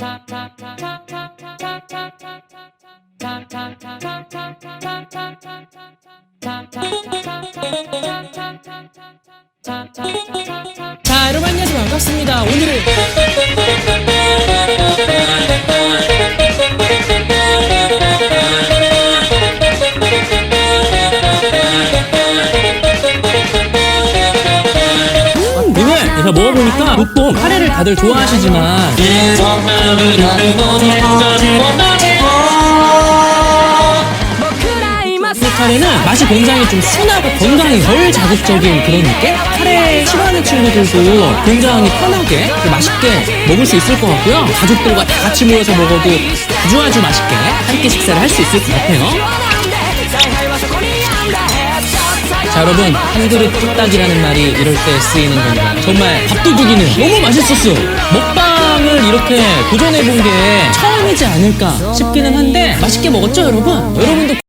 자, 여러분 안녕하세요. 반갑습니다. 제가 먹어보니까 보통 카레를 다들 좋아하시지만 이 카레는 맛이 굉장히 좀 순하고 건강에 덜 자극적인 그런 느낌? 카레 싫어하는 친구들도 굉장히 편하게 또 맛있게 먹을 수 있을 것 같고요. 가족들과 다 같이 모여서 먹어도 아주 아주 맛있게 한끼 식사를 할 수 있을 것 같아요. 자 여러분 한 그릇 뚝딱이라는 말이 이럴 때 쓰이는 겁니다 정말 밥도둑이는 너무 맛있었어 먹방을 이렇게 도전해본 게 처음이지 않을까 싶기는 한데 맛있게 먹었죠 여러분? 여러분도